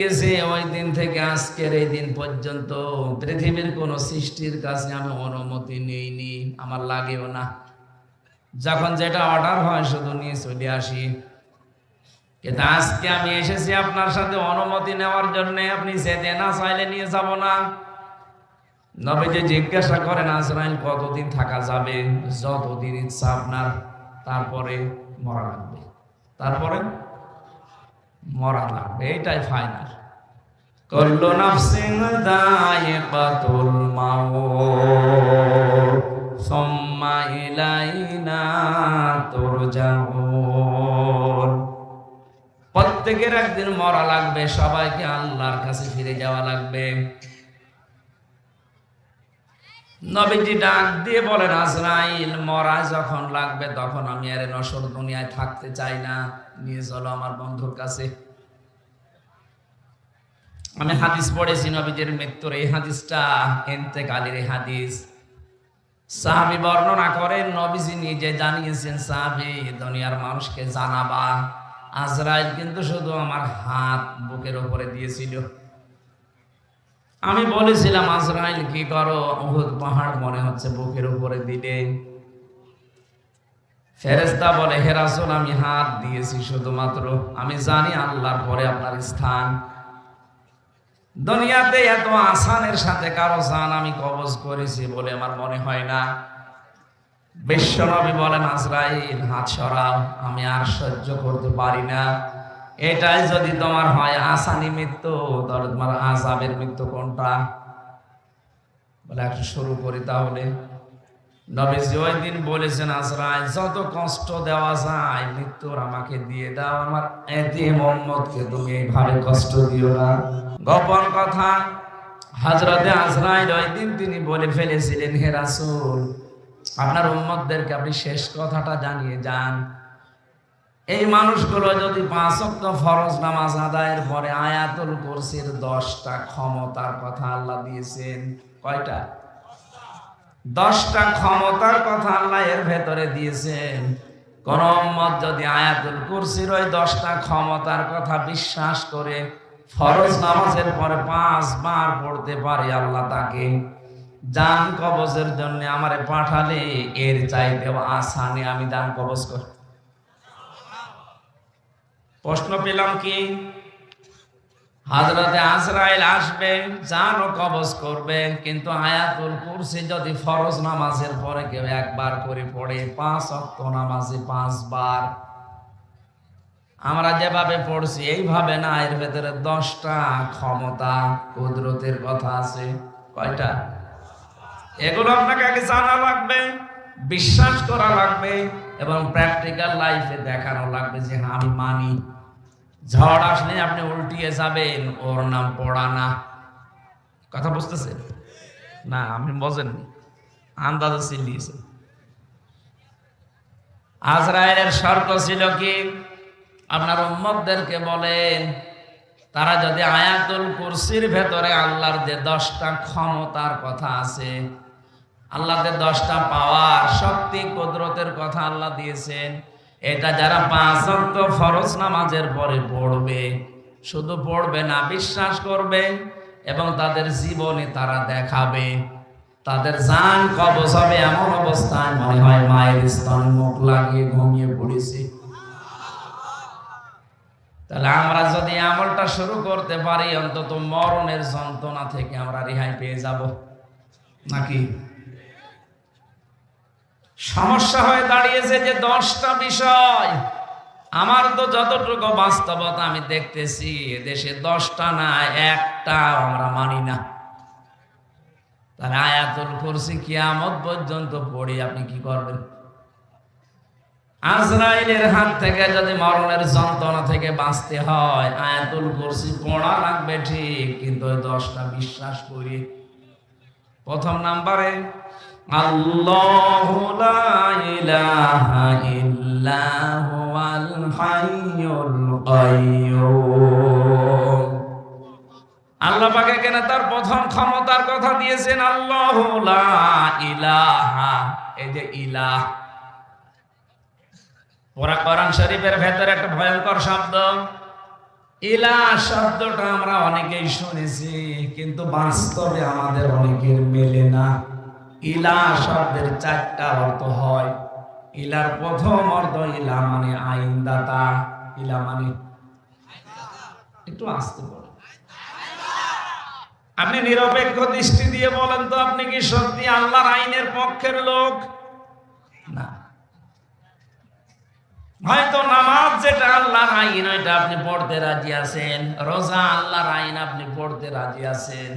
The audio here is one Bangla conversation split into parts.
গেছে ওই দিন থেকে আজকের এই দিন পর্যন্ত। পৃথিবীর কোন সৃষ্টির কাছে আমি অনুমতি নেইনি, আমার লাগেও না। যখন যেটা অর্ডার হয়, শুধু নিয়ে চলে আসি। কিন্তু আজকে আমি এসেছি আপনার সাথে অনুমতি নেওয়ার জন্য। আপনি যেতে না চাইলে নিয়ে যাব না। নবীজি জিজ্ঞাসা করেন, আজরাইল কতদিন থাকা যাবে? যতদিন ইচ্ছা আপনার, তারপরে মরা লাগবে। তারপরে মরা লাগবে, এটাই ফাইনাল কুল্লু নাফসিন দায়িকাতুল মাউত, সুম্মা ইলাইনা তুরজাউন। প্রত্যেকের একদিন মরা লাগবে, সবাইকে আল্লাহর কাছে ফিরে যাওয়া লাগবে। নবীজি ডাক দিয়ে বলেন, আজরাইল মরা যখন লাগবে তখন আমি আরে নসর দুনিয়ায় থাকতে চাই না। নিয়ে চলো আমার বন্ধুর কাছে। আমি হাদিস পড়েছি নবীজির মৃত্যুর। এই হাদিসটা এন্তেকালের এই হাদিস। সাহাবি বর্ণনা করেন, নবীজি নিজে জানিয়েছেন, সাহাবি, দুনিয়ার মানুষকে জানাবা। আজরাইল কিন্তু শুধু আমার হাত, বুকের উপরে দিয়েছিল। আমি বলেছিলাম, আজরাইল, কি করো? উহুদ পাহাড় মনে হচ্ছে বুকের উপরে দিলে। ফেরেস্তা বলে হেরাসুল আমি হাত দিয়েছি শুধুমাত্র। আমি জানি আল্লাহর পরে আপনার স্থান। দুনিয়াতে এত আসানের সাথে কারও জান আমি কবজ করেছি বলে আমার মনে হয় না। বিশ্বনবী বলেন, আজরাইল, হাত সরাও। আমি আর সহ্য করতে পারি না। এটাই যদি তোমার হয় আসানি মৃত্যু তাহলে তোমার আজাবের মৃত্যু কোনটা? বলে একটু শুরু করি তাহলে। নবীজি ওই দিন বলেছেন, আজরাইল, যত কষ্ট দেওয়া যায়, মৃত্যুর আমাকে দিয়ে দাও। আমার এতে মোহাম্মদকে তুমি এইভাবে কষ্ট দিও না। গোপন কথা হজরতে আজরাইল ওই দিন তিনি বলে ফেলেছিলেন, হে রাসূল, আপনার উম্মতদেরকে আপনি শেষ কথাটা জানিয়ে যান। এই মানুষগুলো যদি পাঁচ ফরজ নামাজ আদায়ের পরে আয়াতুল কুরসির দশটা ক্ষমতার কথা আল্লাহ দিয়েছেন। কয়টা? দশটা ক্ষমতার কথা আল্লাহ এর ভেতরে দিয়েছেন। কোন উম্মত যদি আয়াতুল কুরসির ওই দশটা ক্ষমতার কথা বিশ্বাস করে ফরজ নামাজের পরে পাঁচবার পড়তে পারে আল্লাহ তাকে জান কবজের জন্য আমারে পাঠালে এর চাইতে আসানে আমি দান কবজ করি। প্রশ্ন পেলাম কি? হাজরাতে আজরাইল আসবে জানও কবজ করবে, কিন্তু আয়াতুল কুরসি যদি ফরজ নামাজের পরে কেউ একবার করে পড়ে, পাঁচ অক্ত নামাজে পাঁচবার। আমরা যেভাবে পড়ছি, এইভাবে না, এর ভেতরে দশটা ক্ষমতা, কুদরতের কথা আছে। কয়টা? এগুলো আপনাকে আগে জানা লাগবে, বিশ্বাস করা লাগবে। এবং প্র্যাকটিক্যাল লাইফে দেখানো লাগবে যে হ্যাঁ আমি মানি। ঝড় আসলে আপনি উল্টিয়ে যাবেন, ওর নাম পড়া না। কথা বুঝতেছেন? না, আপনি বোঝেননি। আন্দাজে চিল্লিয়েছেন আজরায়েলের শর্ত ছিল কি? আপনার উম্মতদেরকে বলেন, তারা যদি আয়াতুল কুরসির ভেতরে আল্লাহর যে দশটা ক্ষমতার কথা আছে আল্লাহদের দশটা পাওয়ার, শক্তি, কুদরতের কথা আল্লাহ দিয়েছেন। এটা যারা পাঁচ অক্ট ফরজ নামাজের পরে পড়বে, শুধু পড়বে না, বিশ্বাস করবে এবং তাদের জীবনে তারা দেখাবে। তাদের জান কবজ হবে এমন অবস্থায় মনে হয় মায়ের স্তন মুখ লাগিয়ে ঘুমিয়ে পড়েছে। তাহলে আমরা যদি আমলটা শুরু করতে পারি, অন্তত মরণের যন্ত্রণা থেকে আমরা রেহাই পেয়ে যাব। নাকি? সমস্যা হয়ে দাঁড়িয়েছে যে দশটা বিষয়। আমার তো যতটুকু বাস্তবতা আমি দেখতেছি দেশে দশটা না একটা আমরা মানি না। তাহলে আয়াতুল কুরসি কিয়ামত পর্যন্ত পড়ি আপনি কি করবেন? আজরাইলের হাত থেকে যদি মরণের যন্ত্রণা থেকে বাঁচতে হয়, আয়াতুল কুরসি পড়া লাগবে ঠিক, কিন্তু দশটা বিশ্বাস করি প্রথম নাম্বারে, আল্লাহু আল্লাহ পাকে কেন তার প্রথম ক্ষমতার কথা দিয়েছেন, আল্লাহু ইলাহা। এই যে ইলাহ। ওরা শরীফের ভেতরে একটা ভয়ঙ্কর শব্দ। ইলা শব্দটা আমরা অনেকেই শুনেছি, কিন্তু বাস্তবে আমাদের অনেকের মেলে না। ইলা শব্দের চারটা অর্থ হয়। ইলার প্রথম অর্থ ইলা মানে আইনদাতা। ইলা মানে একটু আসতে বলেন আপনি নিরপেক্ষ দৃষ্টি দিয়ে বলেন তো, আপনি কি সত্যি আল্লাহর আইনের পক্ষের লোক না হয়তো নামাজ যেটা আল্লাহর আইন, ওইটা আপনি পড়তে রাজি আছেন। রোজা আল্লাহর আইন, আপনি পড়তে রাজি আছেন।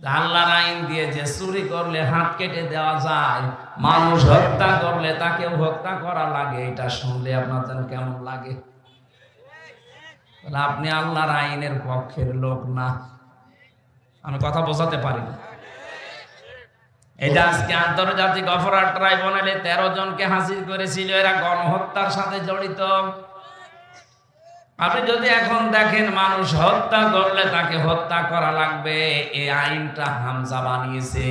আল্লাহর আইন দিয়ে যে চুরি করলে, হাত কেটে দেওয়া যায়, মানুষ হত্যা করলে, তাকেও হত্যা করা লাগে, এটা শুনলে আপনার কেমন লাগে? আপনি আল্লাহর আইনের পক্ষের লোক না। আমি কথা বোঝাতে পারি না। যে আজকে আন্তর্জাতিক অপরাধ ট্রাইব্যুনালে তেরো জনকে হাসিল করেছিল। এরা গণহত্যার সাথে জড়িত। আপনি যদি এখন দেখেন মানুষ হত্যা করলে তাকে হত্যা করা লাগবে। এই আইনটা হামজা বানিয়েছে।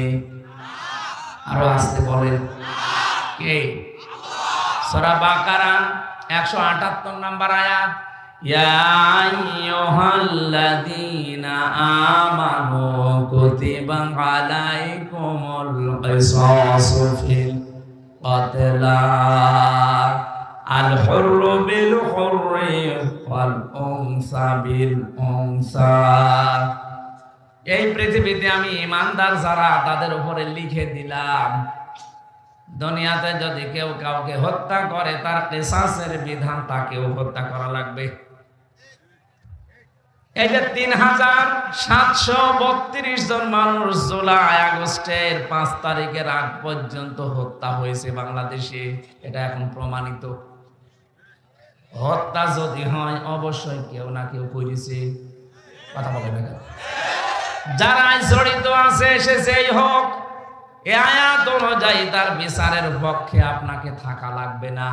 আরও আসতে বলেন। কে? সরা বাকারা, একশো আটাত্তর নাম্বার আয়াত। يا أيها الذين آمنوا كتب عليكم القصاص في القتلى الحر بالحر والأنثى بالأنثى এই পৃথিবীতে আমি ইমানদার যারা তাদের উপরে লিখে দিলাম দুনিয়াতে যদি কেউ কাউকে হত্যা করে তার কেসাসের বিধান তাকেও হত্যা করা লাগবে এই যে তিন হাজার সাতশো বত্রিশ জন মানুষ আগস্টের পাঁচ তারিখের আগ পর্যন্ত হত্যা হয়েছে বাংলাদেশে। এটা এখন প্রমাণিত। হত্যা যদি হয়, অবশ্যই কেউ না কেউ করেছে। কথা বলে না? যারা জড়িত আছে, সে যেই হোক, এ আয়াত অনুযায়ী তার বিচারের পক্ষে আপনাকে থাকা লাগবে না।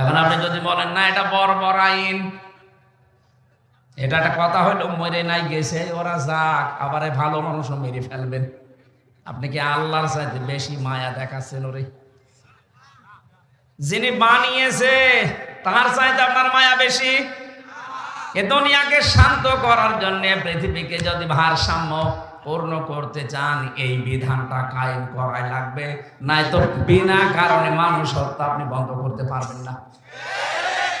এখন আপনি যদি বলেন, না, এটা বর্বর আইন। এটা একটা কথা হলো, মরে নাই গেছে, ওরা যাক, আবার ভালো মানুষও মেরে ফেলবেন। আপনি কি আল্লাহর চাইতে বেশি মায়া দেখাচ্ছেন ওরে? যিনি বানিয়েছে তার চাইতে আপনার মায়া বেশি? এ দুনিয়াকে শান্ত করার জন্য পৃথিবীকে যদি ভারসাম্য পূর্ণ করতে চান, এই বিধানটা কায়েম করাই লাগবে। নাই তো বিনা কারণে মানুষ হত্যা আপনি বন্ধ করতে পারবেন না।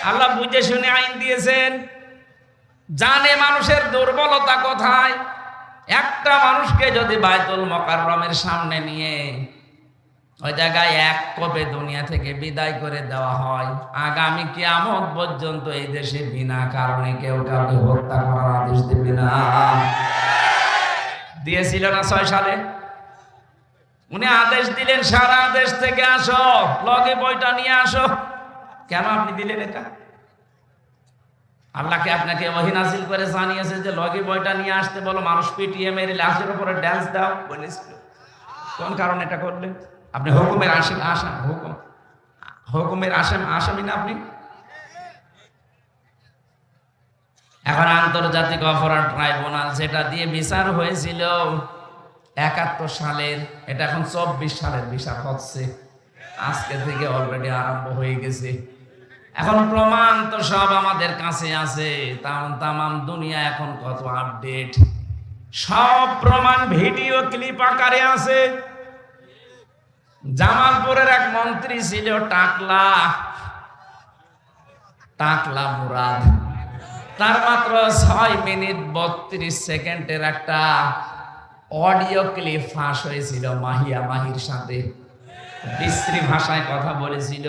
আল্লাহ বুঝে শুনে আইন দিয়েছেন জানে মানুষের দুর্বলতা কোথায়? একটা মানুষকে যদি বাইতুল মকাররমের সামনে নিয়ে ওই জায়গায় এক কপে দুনিয়া থেকে বিদায় করে দেওয়া হয়, আগামী কিয়ামত পর্যন্ত এই দেশে বিনা কারণে কেউ কাউকে হত্যা করার আদেশ দেবে না। দিয়েছিল না ছয় সালে? উনি আদেশ দিলেন, সারা দেশ থেকে আসো, লগে বইটা নিয়ে আসো। কেন আপনি দিলেন এটা? আল্লাহকে আপনাকে ওহিনাসিল করে জানিয়েছে যে, লগে বইটা নিয়ে আসতে বলো, মানুষ পিটিয়ে মেরে লাশের উপরে ড্যান্স দাও। বলেছিল কোন কারণে এটা করলেন? আপনি হুকুমের আসামি আসাম, হুকুম। হুকুমের আসাম আসামি না আপনি? এখন আন্তর্জাতিক অপরাধ ট্রাইব্যুনাল যেটা দিয়ে বিচার হয়েছিল, একাত্তর সালের, এটা এখন চব্বিশ সালের বিচার হচ্ছে। আজকে থেকে অলরেডি আরম্ভ হয়ে গেছে। এখন প্রমাণ তো সব আমাদের কাছে আছে। তাম তামাম দুনিয়া এখন কত আপডেট সব প্রমাণ ভিডিও ক্লিপ আকারে আছে। জামালপুরের এক মন্ত্রী ছিল টাকলা। টাকলা মুরাদ। তার মাত্র ছয় মিনিট বত্রিশ সেকেন্ডের একটা অডিও ক্লিপ ফাঁস হয়েছিল মাহিয়া মাহির সাথে। বিশ্রী ভাষায় কথা বলেছিল,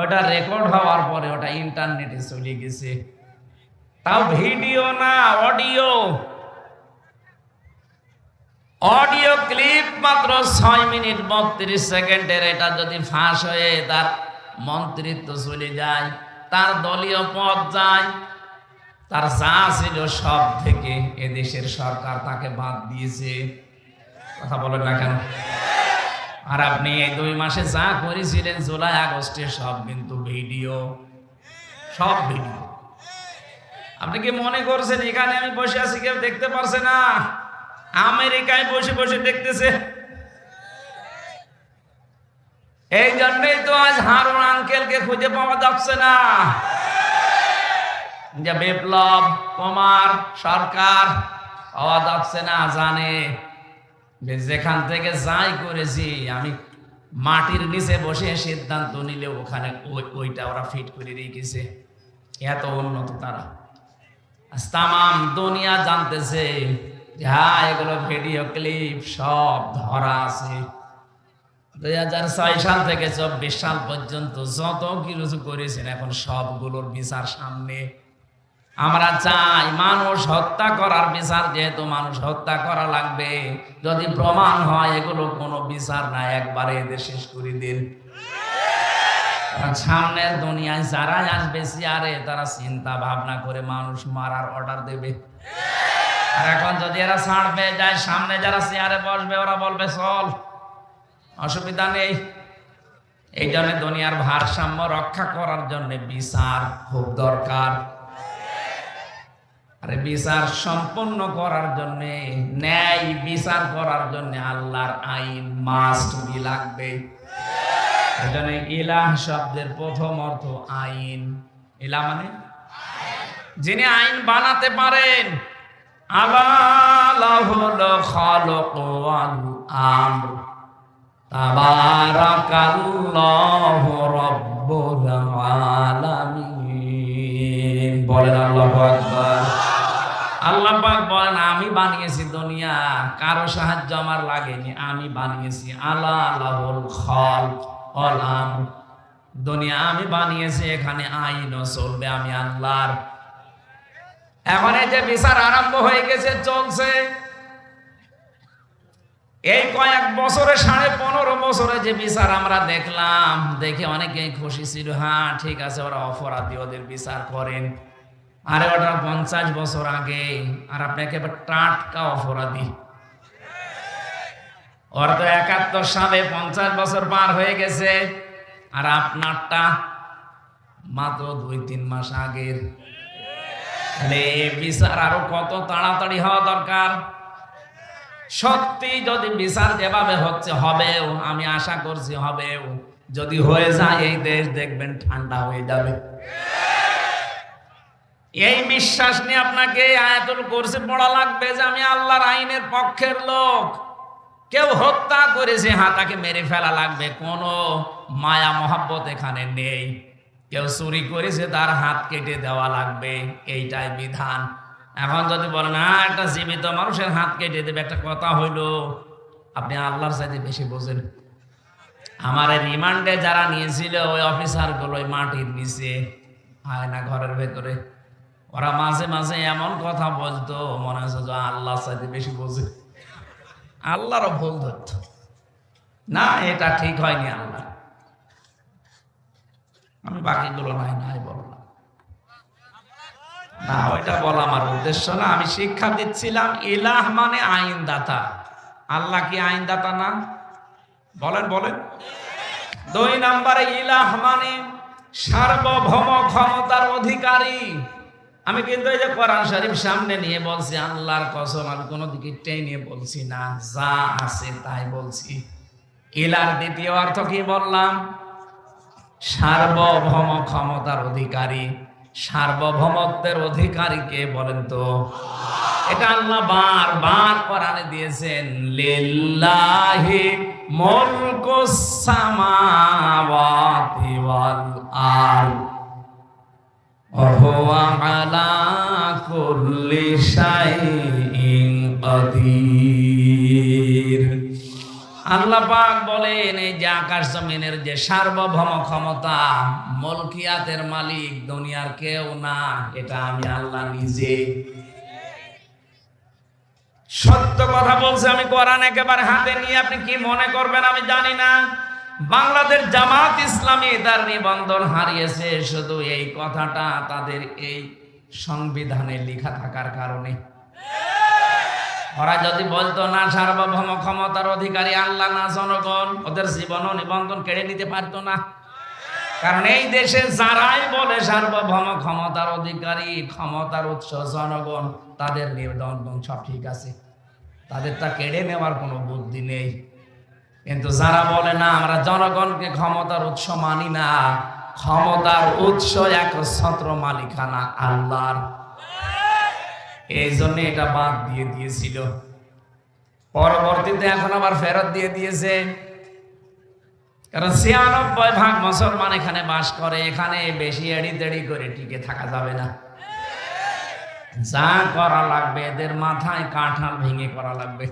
ওটা রেকর্ড হওয়ার পরে ওটা ইন্টারনেটে চলে গেছে। তাও ভিডিও না অডিও অডিও ক্লিপ মাত্র ছয় মিনিট বত্রিশ সেকেন্ডের, এটা যদি ফাঁস হয়ে তার মন্ত্রিত্ব চলে যায়, তার দলীয় পদ যায়, তার যা ছিল সব থেকে এদেশের সরকার তাকে বাদ দিয়েছে। কথা বলেন না কেন? আর আপনি এই দুই মাসে যা করেছিলেন, জুলাই, আগস্টে সব কিন্তু ভিডিও। সব ভিডিও। আপনি কি মনে করছেন, এখানে আমি বসে আছি, কেউ দেখতে পারছে না? আমেরিকায় বসে বসে দেখতেছে। এই জন্যই তো আজ হারুন আঙ্কেলকে খুঁজে পাওয়া যাচ্ছে না। যে বিপ্লব কুমার সরকার, পাওয়া যাচ্ছে না জানে। যেখান থেকে যাই করেছি, আমি মাটির নিচে বসে সিদ্ধান্ত নিলে ওখানে ওই- ওইটা ওরা ফিট করে রেখেছে এত উন্নত তারা। তামাম দুনিয়া জানতেছে হ্যাঁ এগুলো ভিডিও ক্লিপ সব ধরা আছে। দুই হাজার ছয় সাল থেকে চব্বিশ সাল পর্যন্ত যত কিছু করেছেন, এখন সবগুলোর বিচার সামনে। আমরা চাই মানুষ হত্যা করার বিচার, যেহেতু মানুষ হত্যা করা লাগবে। যদি প্রমাণ হয়, এগুলো কোনো বিচার না, একবারে এদের শেষ করে দিন। সামনের দুনিয়ায় যারাই আসবে চেয়ারে তারা চিন্তা ভাবনা করে মানুষ মারার অর্ডার দেবে। আর এখন যদি এরা ছাড় পেয়ে যায়, সামনে যারা চেয়ারে বসবে, ওরা বলবে, চল, অসুবিধা নেই। এই জন্য দুনিয়ার ভারসাম্য রক্ষা করার জন্য বিচার খুব দরকার। আরে বিচার সম্পন্ন করার জন্য, ন্যায় বিচার করার জন্য আল্লাহর আইন মাস্ট বি লাগবে। এজন্য ইলাহ শব্দের প্রথম অর্থ আইন। ইলা মানে? যিনি আইন বানাতে পারেন। আলাহুল খালক ওয়াল আমর। তাবারাকাল্লাহু রাব্বুল আলামিন। বলেন আল্লাহু আকবার। আল্লাহ পাক বলেন, আমি বানিয়েছি দুনিয়া, কারও সাহায্য আমার লাগেনি, আমি বানিয়েছি আলা আল্লাহুল ওয়াল আমর দুনিয়া আমি বানিয়েছি, এখানে আইনও চলবে আমি আল্লাহর। এখন এই যে বিচার আরম্ভ হয়ে গেছে, চলছে। এই কয়েক বছরে, সাড়ে পনেরো বছরে যে বিচার আমরা দেখলাম, দেখে অনেকেই খুশি ছিল হ্যাঁ ঠিক আছে, ওরা অপরাধী, ওদের বিচার করেন। আরে ওটা পঞ্চাশ বছর আগে, আর আপনাকে টাটকা অপরাধী। ওরা তো একাত্তর সালে পঞ্চাশ বছর পার হয়ে গেছে, আর আপনারটা মাত্র দুই তিন মাস আগের। বিচার আরও কত তাড়াতাড়ি হওয়া দরকার? সত্যি যদি বিচার যেভাবে হচ্ছে, হবেও, আমি আশা করছি হবেও। যদি হয়ে যায়, এই দেশ দেখবেন ঠান্ডা হয়ে যাবে। এই বিশ্বাস নিয়ে আপনাকে আয়াতুল কোরসি পড়া লাগবে যে আমি আল্লাহর আইনের পক্ষের লোক। কেউ হত্যা করেছে হ্যাঁ তাকে মেরে ফেলা লাগবে, কোনো মায়া, মহাব্বত এখানে নেই। কেউ চুরি করেছে, তার হাত কেটে দেওয়া লাগবে, এইটাই বিধান। এখন যদি বলেন হ্যাঁ একটা জীবিত মানুষের হাত কেটে দেবে, একটা কথা হইল, আপনি আল্লাহর সাথে বেশি বোঝেন। আমার এই রিমান্ডে যারা নিয়েছিল, ওই অফিসারগুলো ওই মাটির নিচে আয়না ঘরের ভেতরে। ওরা মাঝে মাঝে এমন কথা বলতো, মনে হচ্ছে যে আল্লাহর সাথে বেশি বোঝে। আল্লাহরও ভুল ধরত। না, এটা ঠিক হয়নি আল্লাহ। আমি বাকিগুলো নাই নাই বললাম। না, ওইটা বলা আমার উদ্দেশ্য না। আমি শিক্ষা দিচ্ছিলাম, ইলাহ মানে আইনদাতা। আল্লাহ কি আইনদাতা না? বলেন বলেন। দুই নম্বরে, ইলাহ মানে সার্বভৌম ক্ষমতার অধিকারী। আমি কিন্তু এই যে কোরআন শরীফ সামনে নিয়ে বলছি, আল্লাহর কসম, আমি কোনো দিকে টেনে বলছি না, যা আছে তাই বলছি। ইলার দ্বিতীয় অর্থ কি বললাম? সার্বভৌম ক্ষমতার অধিকারী। সার্বভৌমত্বের অধিকারী কে বলেন তো? এটা আল্লাহ বার বার কোরআনে দিয়েছেন, লিল্লাহি মুলকুস সামাওয়াতি ওয়াল আরদ। وهو على كل شيء قدير আল্লাহ পাক বলেন এই যে আকাশ জমিনের যে সার্বভৌম ক্ষমতা মলকিয়াতের মালিক দুনিয়ার কেউ না এটা আমি আল্লাহ নিজে সত্য কথা বলছে আমি কোরআন একেবারে হাতে নিয়ে আপনি কি মনে করবেন আমি জানি না বাংলাদেশ জামাত ইসলামী তার নিবন্ধন হারিয়েছে। শুধু এই কথাটা তাদের এই সংবিধানে লেখা থাকার কারণে। ওরা যদি বলতো, না, সার্বভৌম ক্ষমতার অধিকারী আল্লাহ, না, জনগণ, ওদের জীবন নিবন্ধন কেড়ে নিতে পারতো না। কারণ এই দেশে যারাই বলে সার্বভৌম ক্ষমতার অধিকারী, ক্ষমতার উৎস জনগণ, তাদের নিবন্ধন সব ঠিক আছে। তাদের তা কেড়ে নেওয়ার কোনো বুদ্ধি নেই। কিন্তু যারা বলে, না, আমরা জনগণকে ক্ষমতার উৎস মানি না, ক্ষমতার উৎস এক ছত্র মালিকানা আল্লাহর। এই জন্য এটা বাদ দিয়ে দিয়েছিল। পরবর্তীতে এখন আবার ফেরত দিয়ে দিয়েছে। কারণ ছিয়ানব্বই ভাগ মুসলমান এখানে বাস করে, এখানে বেশি এড়ি তেড়ি করে টিকে থাকা যাবে না। যা করা লাগবে, এদের মাথায় কাঁঠাল ভেঙে করা লাগবে।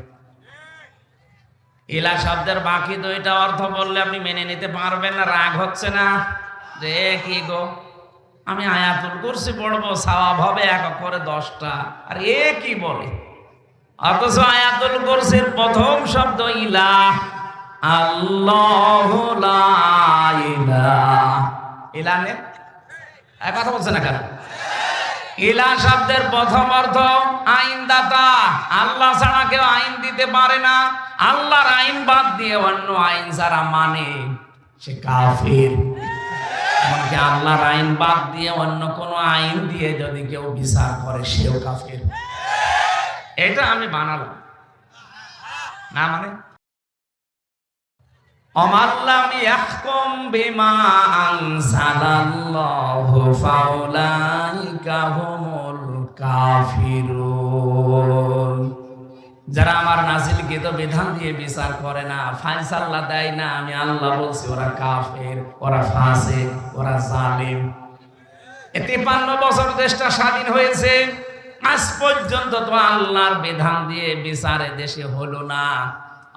ইলা শব্দের বাকি দুইটা অর্থ বললে আপনি মেনে নিতে পারবেন না, রাগ হচ্ছে না। যে কি গো? আমি আয়াতুল কুরসি পড়ব, সওয়াব হবে এক করে দশটা। আর এ কি বলে? অথচ আয়াতুল কুরসির প্রথম শব্দ ইলা। আল্লাহ ইলা। নে? কথা বলছে না কেন? ইলা শব্দের প্রথম অর্থ আইনদাতা। আল্লাহ ছাড়া কেউ আইন দিতে পারে না। আল্লাহর আইন বাদ দিয়ে অন্য আইন যারা মানে সে কাফির। এমনকি আল্লাহর আইন বাদ দিয়ে অন্য কোন আইন দিয়ে যদি কেউ বিচার করে, সেও কাফির। এটা আমি বানালাম। না মানে? অমাল্লাম ইয়াহকুম বিমা আনসালাল্লাহু ফাউলাইকা হুমুল কাফিরুন। যারা গীত বিধান দিয়ে বিচার করে না ফাইসাল্লাহ দেয় না। আমি আল্লাহ বলছি, ওরা কাফের, ওরা ফাসিক, ওরা জালিম। তিপ্পান্ন বছর দেশটা স্বাধীন হয়েছে। আজ পর্যন্ত তো আল্লাহর বিধান দিয়ে বিচারে দেশে হলো না।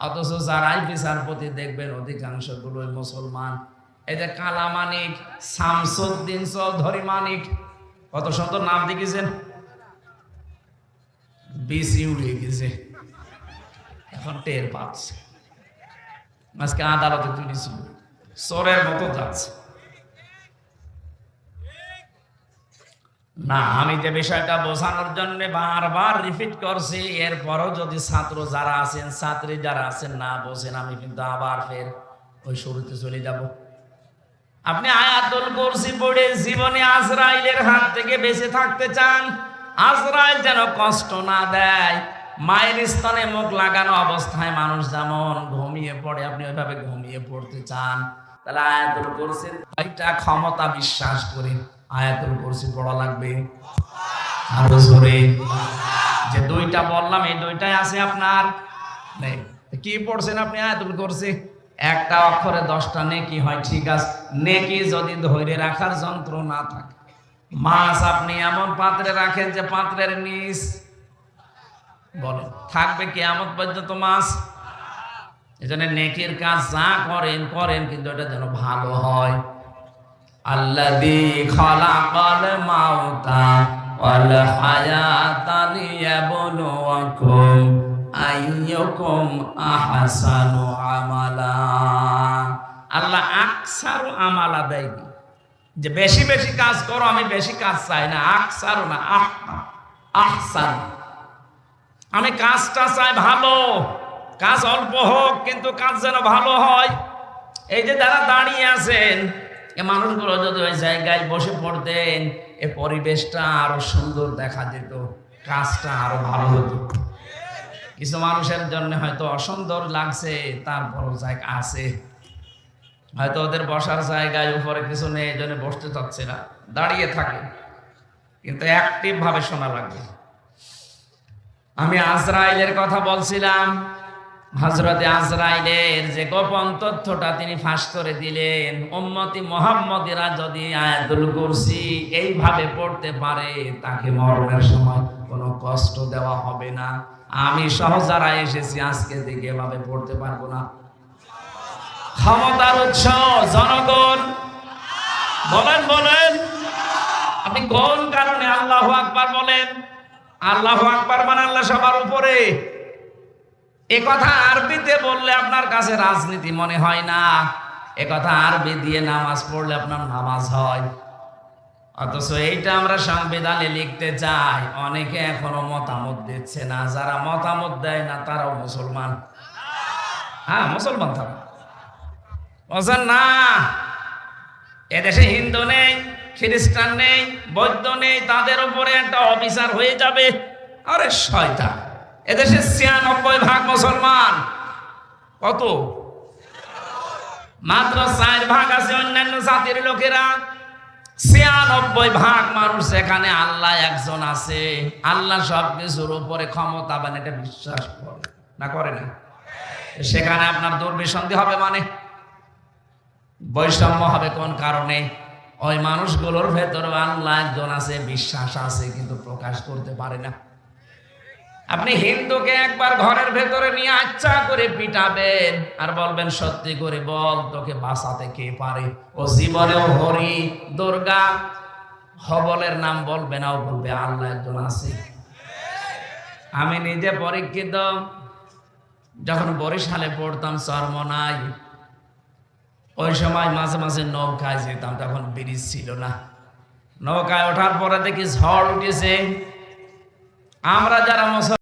অথচ যারাই বিচারপতি দেখবেন অধিকাংশ গুলোই মুসলমান। এই যে কালা মানিক, শামসুদ্দিন চৌধুরী মানিক, কত সুন্দর নাম দেখেছেন বিসি উড়ে গেছে। এখন টের পাচ্ছে। আজকে আদালতে তুলেছিল চোরের মতো যাচ্ছে। না, আমি যে বিষয়টা বোঝানোর জন্য বারবার রিপিট করছি, এরপরও যদি ছাত্র যারা আছেন, ছাত্রী যারা আছেন না বোঝেন, আমি কিন্তু আবার ফের ওই শুরুতে চলে যাব। আপনি আয়াতুল কুরসি পড়ে জীবনে আজরাইলের হাত থেকে বেঁচে থাকতে চান? আজরাইল যেন কষ্ট না দেয় মায়ের স্তনে মুখ লাগানো অবস্থায় মানুষ যেমন ঘুমিয়ে পড়ে, আপনি ওইভাবে ঘুমিয়ে পড়তে চান। তাহলে আয়াতুল কুরসির একটা ক্ষমতা বিশ্বাস করি। আয়াতুল কুরসি পড়া লাগবে। আরও জোরে। যে দুইটা বললাম, এই দুইটাই আছে আপনার। কি পড়ছেন আপনি আয়াতুল কুরসি? একটা অক্ষরে দশটা নেকি হয়, ঠিক আছে। নেকি যদি ধরে রাখার যন্ত্র না থাকে। মাছ আপনি এমন পাত্রে রাখেন যে পাত্রের নিচ বলেন থাকবে কেয়ামত পর্যন্ত মাছ। এজন্য নেকির কাজ যা করেন করেন, কিন্তু এটা যেন ভালো হয়। আল্লাযী খালাকাল মাউতা ওয়াল হায়াতা লিয়াবলুয়াকুম আইয়ুকুম আহসানু আমালা। আল্লাহ আকসারু আমালা দেয় যে বেশি বেশি কাজ করো, আমি বেশি কাজ চাই না। আকসারু না, আহ, আহসান। আমি কাজটা চাই ভালো। কাজ অল্প হোক, কিন্তু কাজ যেন ভালো হয়। এই যে যারা দাঁড়িয়ে আছেন, এ মানুষগুলো যদি ওই জায়গায় বসে পড়তেন, এ পরিবেশটা আরও সুন্দর দেখা যেত, কাজটা আরও ভালো হতো। কিছু মানুষের জন্য হয়তো অসুন্দর লাগছে, তারপরও জায়গা আছে। হয়তো ওদের বসার জায়গায় উপরে কিছু নেই জন্য বসতে চাচ্ছে না, দাঁড়িয়ে থাকে। কিন্তু অ্যাক্টিভ ভাবে শোনা লাগবে। আমি আজরাইলের কথা বলছিলাম। হজরতে আজরাইলের যে গোপন তথ্যটা তিনি ফাঁস করে দিলেন, উম্মতি মোহাম্মদেরা যদি আয়াতুল কুরসি এইভাবে পড়তে পারে, তাকে মরণের সময় কোনো কষ্ট দেওয়া হবে না। আমি সহ যারা এসেছি, আজকে থেকে এভাবে পড়তে পারব না। ক্ষমতার উৎস, জনগণ। বলেন বলেন। আপনি কোন কারণে আল্লাহ আকবার বলেন? আল্লাহ আকবার মানে আল্লাহ সবার উপরে। এ কথা আরবিতে বললে আপনার কাছে রাজনীতি মনে হয় না। এ কথা আরবি দিয়ে নামাজ পড়লে আপনার নামাজ হয়। অথচ এইটা আমরা সংবিধানে লিখতে চাই। অনেকে এখনও মতামত দিচ্ছে না। যারা মতামত দেয় না, তারাও মুসলমান। হ্যাঁ মুসলমান বলছেন, না এদেশে হিন্দু নেই। খ্রিস্টান নেই, বৌদ্ধ নেই, তাদের উপরে একটা অবিচার হয়ে যাবে। আরে শয়তা এদেশে ছিয়ানব্বই ভাগ মুসলমান। কত? মাত্র চার ভাগ আছে অন্যান্য জাতির লোকেরা। ছিয়ানব্বই ভাগ মানুষ এখানে আল্লাহ একজন আছে। আল্লাহ সব কিছুর উপরে ক্ষমতা বান, এটা বিশ্বাস করে না করে না? সেখানে আপনার দুর্বিসন্ধি হবে মানে? বৈষম্য হবে কোন কারণে? ওই মানুষগুলোর ভেতরে আল্লাহ একজন আছে, বিশ্বাস আছে, কিন্তু প্রকাশ করতে পারে না। আপনি হিন্দুকে একবার ঘরের ভেতরে নিয়ে আচ্ছা করে পিটাবেন আর বলবেন, সত্যি করে বল তোকে বাঁচাতে কে পারে? ও জীবনেও হরি, দুর্গা, হবলের নাম বলবে না, ও বলবে, আল্লাহ একজন আছে। আমি নিজে পরীক্ষিত, যখন বরিশালে পড়তাম চরমনাই ওই সময় মাঝে মাঝে নৌকায় যেতাম, তখন ব্রিজ ছিল না। নৌকায় ওঠার পরে দেখি ঝড় উঠেছে। আমরা যারা মুসলমান